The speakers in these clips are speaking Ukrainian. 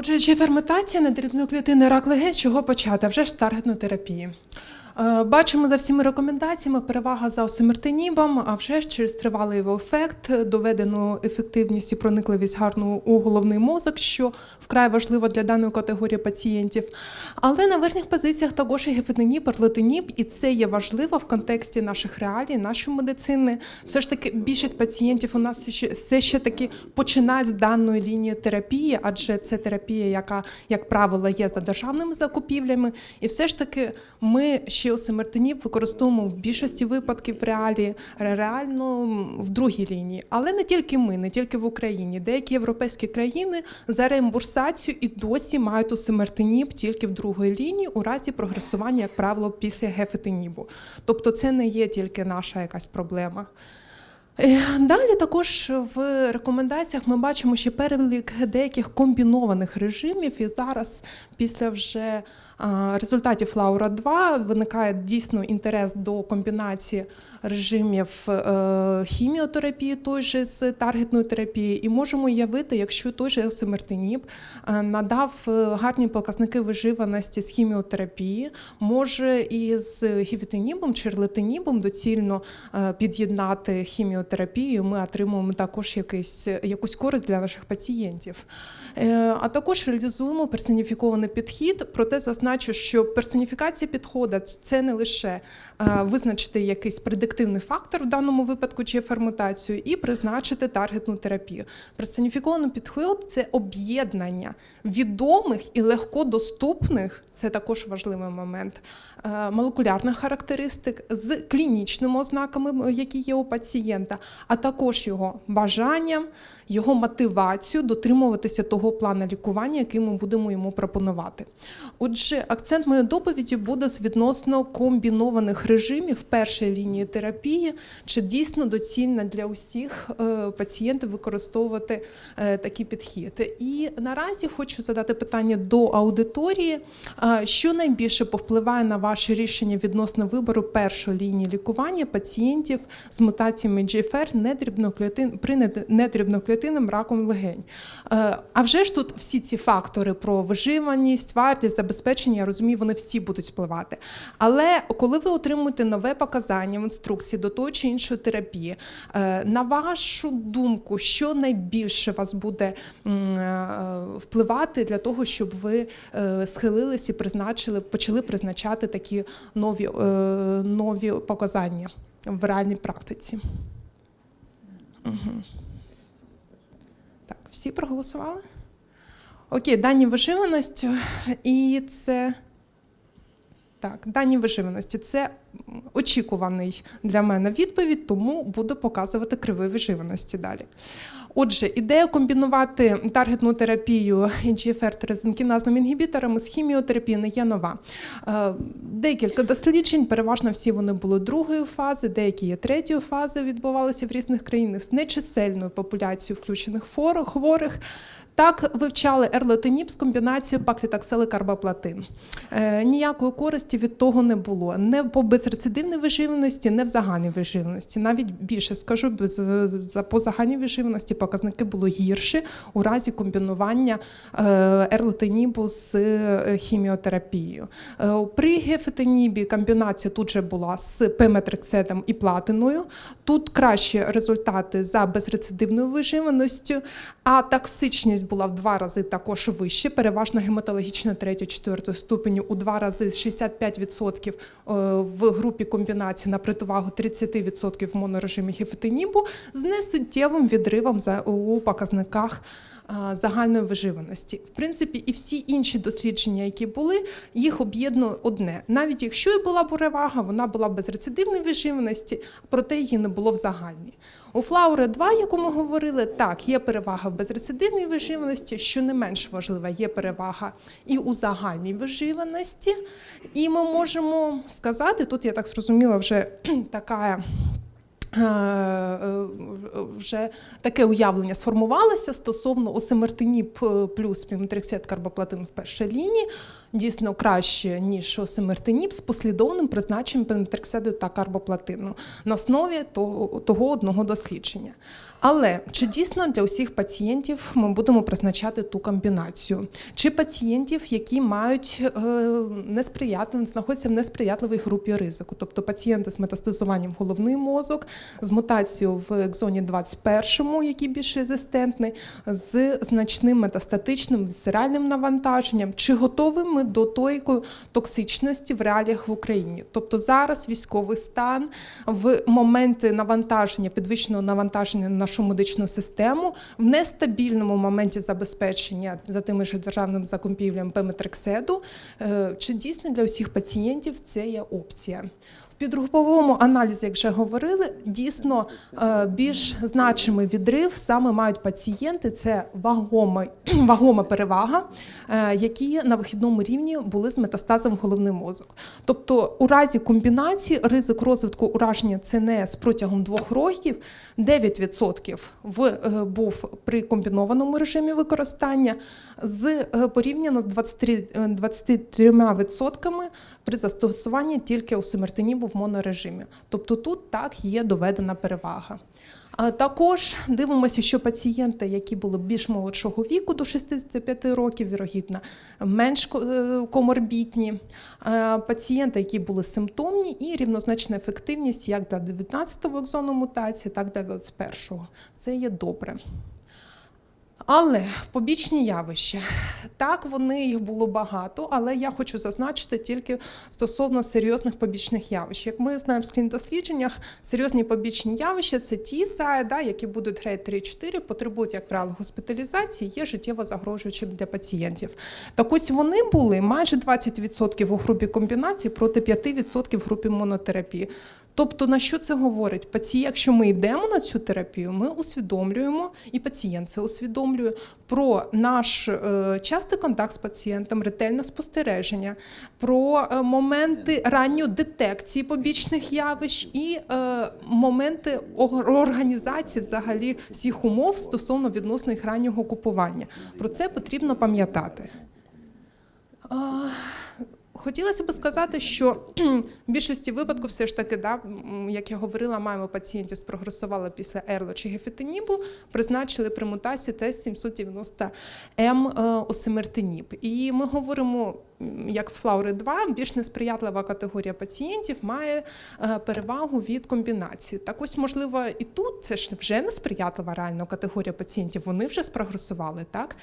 Отже, чи ферментація на дрібноклітинний рак легень, з чого почати? Вже ж таргетну. Е, Бачимо за всіма рекомендаціями перевага за осимертинібом, а вже ж через тривалий його ефект, доведену ефективність і проникливість гарну у головний мозок, що вкрай важливо для даної категорії пацієнтів. Але на верхніх позиціях також і гефетиніб, перлетиніб, і це є важливо в контексті наших реалій, нашої медицини. Все ж таки більшість пацієнтів у нас все ще таки починають з даної лінії терапії, адже це терапія, яка, як правило, є за державними закупівлями. І все ж таки ми ще осимертиніб використовуємо в більшості випадків в реалі, реально в другій лінії. Але не тільки ми, не тільки в Україні. Деякі європейські країни за реімбурсацію і досі мають осимертиніб тільки в другій лінії у разі прогресування, як правило, після гефетинібу. Тобто це не є тільки наша якась проблема. Е, Далі також в рекомендаціях ми бачимо ще перелік деяких комбінованих режимів, і зараз, після вже результатів Лаура 2 виникає дійсно інтерес до комбінації режимів е, хіміотерапії, той же з таргетної терапії, і можемо уявити, якщо той же осимертиніб е, надав е, гарні показники виживаності з хіміотерапії, може і з гівітинібом чи рлетинібом доцільно під'єднати хіміотерапію. Ми отримуємо також якийсь, якусь користь для наших пацієнтів. А також реалізуємо персоніфікований підхід. Проте зазначу, що персоніфікація підходу це не лише визначити якийсь предиктивний фактор в даному випадку чи ферментацію, і призначити таргетну терапію. Персоніфікований підход це об'єднання відомих і легкодоступних, це також важливий момент, молекулярних характеристик з клінічними ознаками, які є у пацієнта, а також його бажанням, його мотивацію дотримуватися того плану лікування, який ми будемо йому пропонувати. Отже, акцент моєї доповіді буде з відносно комбінованих режимів першої лінії терапії, чи дійсно доцільно для усіх е, пацієнтів використовувати е, такий підхід. І наразі хочу задати питання до аудиторії, е, що найбільше повпливає на ваше рішення відносно вибору першої лінії лікування пацієнтів з мутаціями GFR недрібноклітин, при недрібноклітинним раком легень. А вже ж тут всі ці фактори про виживаність, вартість, забезпечення, я розумію, вони всі будуть впливати. Але коли ви отримуєте нове показання в інструкції до того чи іншої терапії, е, на вашу думку, що найбільше вас буде е, впливати для того, щоб ви е, схилились і призначили, почали призначати такі нові, нові показання в реальній практиці? Мгм. Так, всі проголосували? Окей, дані виживаності, і це. Так, дані виживаності це очікуваний для мене відповідь, тому буду показувати криви виживаності далі. Отже, ідея комбінувати таргетну терапію ігфр трезинкіназним інгібіторами з хіміотерапією не є нова. Е, Декілька досліджень, переважно всі вони були другої фази, деякі є третьої фази, відбувалися в різних країнах з нечисельною популяцією включених хворих. Так вивчали ерлотиніб з комбінацією паклітаксел і карбоплатин. Е, ніякої користі від того не було. Не по безрецидивній виживності, не в загальній виживності. Навіть більше скажу, без, по загальній виживності показники були гірші у разі комбінування е, ерлотинібу з е, хіміотерапією. Е, при гефетинібі комбінація тут же була з пеметриксетом і платиною. Тут кращі результати за безрецидивною виживаністю, а токсичність була в два рази також вище, переважно гематологічна 3-4 ступеню у два рази з 65% е, в групі комбінації на противагу 30% в монорежимі гефетинібу з несуттєвим відривом у показниках загальної виживаності. В принципі, і всі інші дослідження, які були, їх об'єднує одне. Навіть якщо і була перевага, вона була без рецидивної виживаності, проте її не було в загальній. У Флаури 2, яку ми говорили, так, є перевага в безрецидивній виживаності, що не менш важлива, є перевага і у загальній виживаності. І ми можемо сказати, тут я так зрозуміла, вже така. Е, е, Вже таке уявлення сформувалося стосовно осимертиніп плюс піметриксет карбоплатин в першій лінії, дійсно краще, ніж осимертиніп з послідовним призначенням пеметрексиду та карбоплатину на основі того одного дослідження. Але чи дійсно для усіх пацієнтів ми будемо призначати ту комбінацію? Чи пацієнтів, які мають е, несприятливі, знаходяться в несприятливій групі ризику, тобто пацієнти з метастазуванням головний мозок, з мутацією в екзоні 21, який більш резистентний, з значним метастатичним вісцеральним навантаженням, чи готові ми до тої токсичності в реаліях в Україні? Тобто зараз військовий стан в моменти навантаження, підвищеного навантаження на нашу медичну систему, в нестабільному моменті забезпечення за тими ж державним закупівлям пеметрекседу, е, чи дійсно для усіх пацієнтів це є опція? Підгруповому аналізі, як вже говорили, дійсно е, більш значимий відрив саме мають пацієнти. Це вагома, вагома перевага, е, які на вихідному рівні були з метастазом головний мозок. Тобто, у разі комбінації ризик розвитку ураження ЦНС протягом двох років 9% в, е, був при комбінованому режимі використання, з порівняно з 23, е, 23% при застосуванні тільки осимертинібу в монорежимі. Тобто тут так є доведена перевага. Також дивимося, що пацієнти, які були більш молодшого віку до 65 років, вірогідно, менш е, коморбітні, е, пацієнти, які були симптомні, і рівнозначна ефективність як для 19-го екзону мутації, так і для 21-го. Це є добре. Але побічні явища. Так, вони їх було багато, але я хочу зазначити тільки стосовно серйозних побічних явищ. Як ми знаємо в дослідженнях, серйозні побічні явища це ті САЕ, да, які будуть грейд 3-4, потребують, як правило, госпіталізації, є життєво загрожуючим для пацієнтів. Так ось вони були майже 20% у групі комбінації проти 5% в групі монотерапії. Тобто на що це говорить? Пацієнт, якщо ми йдемо на цю терапію, ми усвідомлюємо, і пацієнт це усвідомлює про наш е, частий контакт з пацієнтом, ретельне спостереження, про е, моменти ранньої детекції побічних явищ і е, моменти організації взагалі всіх умов стосовно відносно їх раннього купування. Про це потрібно пам'ятати. Хотілося б сказати, що в більшості випадків все ж таки, да, як я говорила, маємо пацієнтів спрогресували після ерло чи гефітинібу, призначили при мутасі тест 790 м е, осимертиніб. І ми говоримо, як з флаури 2, більш несприятлива категорія пацієнтів має е, перевагу від комбінації. Так ось, можливо, і тут це ж вже несприятлива реально категорія пацієнтів, вони вже спрогресували, так?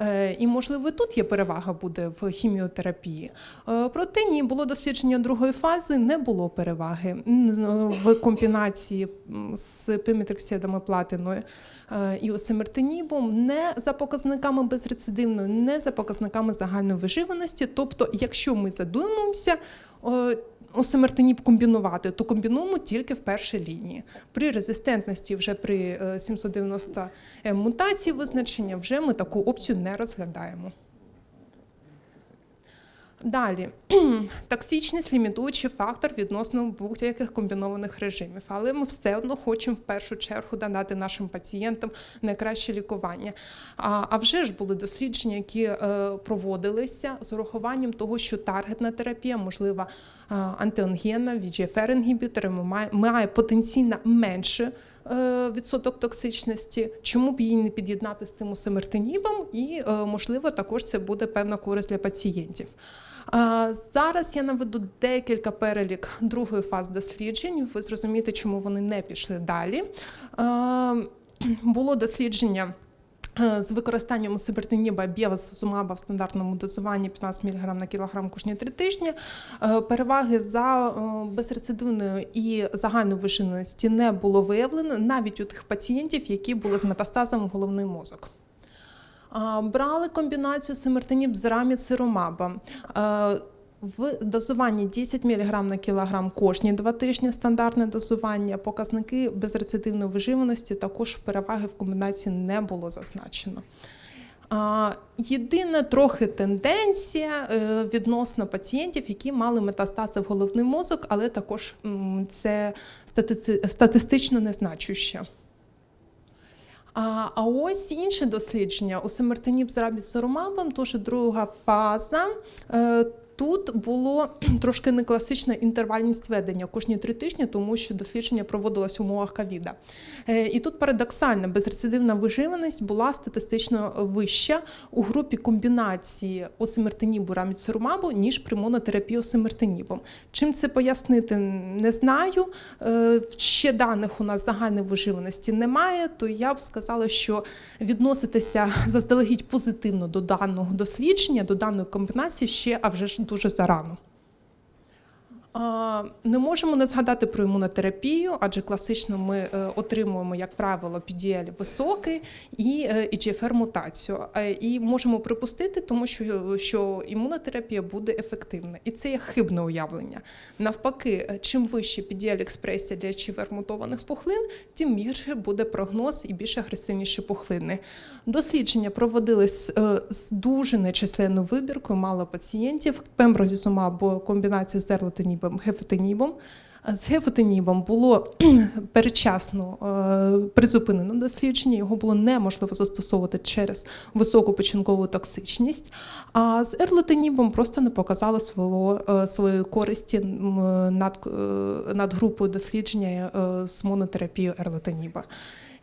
Е, І, можливо, тут є перевага буде в хіміотерапії. Е, Проте ні, було дослідження другої фази, не було переваги в комбінації з пимітрексидами платиною і осимертинібом не за показниками безрецидивної, не за показниками загальної виживаності. Тобто, якщо ми задумаємося, е, осимертиніб комбінувати, то комбінуємо тільки в першій лінії. При резистентності, вже при е, 790 мутації визначення, вже ми таку опцію не розглядаємо. Далі токсичність лімітуючий фактор відносно будь-яких комбінованих режимів, але ми все одно хочемо в першу чергу дати нашим пацієнтам найкраще лікування. А, а вже ж були дослідження, які е, проводилися з урахуванням того, що таргетна терапія, можливо, антионгенна, VGFR-інгібітори має, потенційно менше е, відсоток токсичності, чому б її не під'єднати з тим усимертинібом, і е, можливо також це буде певна користь для пацієнтів. Зараз я наведу декілька перелік другої фази досліджень. Ви зрозумієте, чому вони не пішли далі. Було дослідження. е, З використанням сибертиніба біосизумаба в стандартному дозуванні 15 мг на кілограм кожні три тижні. Е, Переваги за е, безрецидивної і загальної вишиненості не було виявлено навіть у тих пацієнтів, які були з метастазом головний мозок. Брали комбінацію симертиніб з раміцирумаба. Е, В дозуванні 10 мг на кілограм кожні два тижні стандартне дозування. Показники безрецидивної виживаності також переваги в комбінації не було зазначено. Єдина трохи тенденція е, відносно пацієнтів, які мали метастази в головний мозок, але також це статисти- статистично незначуще. А, ось інше дослідження у семертиніб з рабісорумабом, теж друга фаза. Тут було трошки некласична інтервальність ведення кожні три тижні, тому що дослідження проводилось в умовах ковіда. Е, І тут парадоксально безрецидивна виживаність була статистично вища у групі комбінації осимертинібу раміцерумабу, ніж при монотерапії осимертинібом. Чим це пояснити, не знаю. Е, Ще даних у нас загальної виживаності немає, то я б сказала, що відноситися заздалегідь позитивно до даного дослідження, до даної комбінації ще, а вже ж дуже зарано. Не можемо не згадати про імунотерапію, адже класично ми е, отримуємо, як правило, PDL високий і е, EGFR мутацію. І можемо припустити, тому що, що імунотерапія буде ефективна. І це є хибне уявлення. Навпаки, е, чим вище PDL експресія для EGFR мутованих пухлин, тим більше буде прогноз і більш агресивніші пухлини. Дослідження проводились з дуже нечисленною вибіркою, мало пацієнтів. Пембролізумаб комбінація з ерлотинібом, гефотинібом. З гефотинібом було передчасно е, призупинено дослідження, його було неможливо застосовувати через високу починкову токсичність. А з ерлотинібом просто не показали свого, е, своєї користі над, е, над групою дослідження з монотерапією ерлотиніба.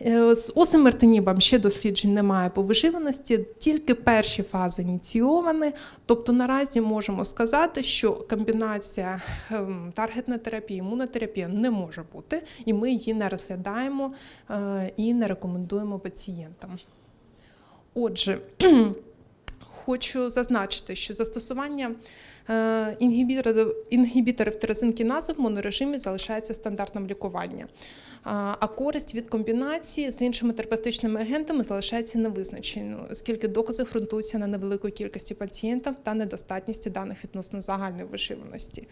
Е, З осимертинібом ще досліджень немає по виживаності, тільки перші фази ініційовані. Тобто наразі можемо сказати, що комбінація ем, таргетна терапія, імунотерапія не може бути, і ми її не розглядаємо е, і не рекомендуємо пацієнтам. Отже, хочу зазначити, що застосування е, інгібіторів, тирозинкінази в монорежимі залишається стандартним лікуванням. А користь від комбінації з іншими терапевтичними агентами залишається невизначеною, оскільки докази ґрунтуються на невеликій кількості пацієнтів та недостатності даних відносно загальної виживаності.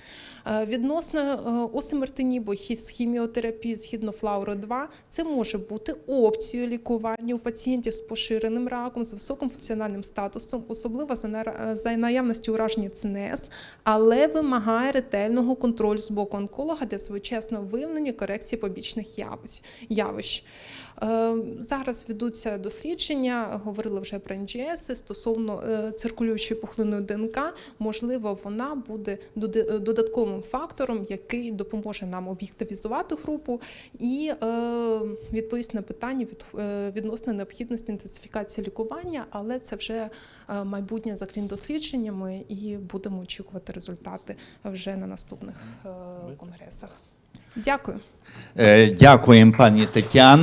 Е, Відносно е, осимертинібу з хіміотерапії згідно флауру 2 це може бути опцією лікування у пацієнтів з поширеним раком, з високим функціональним статусом, особливо за наявності ураження ЦНС, але вимагає ретельного контролю з боку онколога для своєчасного виявлення корекції побічних явищ- Зараз ведуться дослідження, говорили вже про НGS стосовно е, циркулюючої пухлинної ДНК. Можливо, вона буде додатковим фактором, який допоможе нам об'єктивізувати групу і е, відповість на питання від, е, відносно необхідності інтенсифікації лікування, але це вже е, майбутнє за клін-дослідженнями, і будемо очікувати результати вже на наступних е, конгресах. Дякую. Е, Дякуємо, пані Тетяна.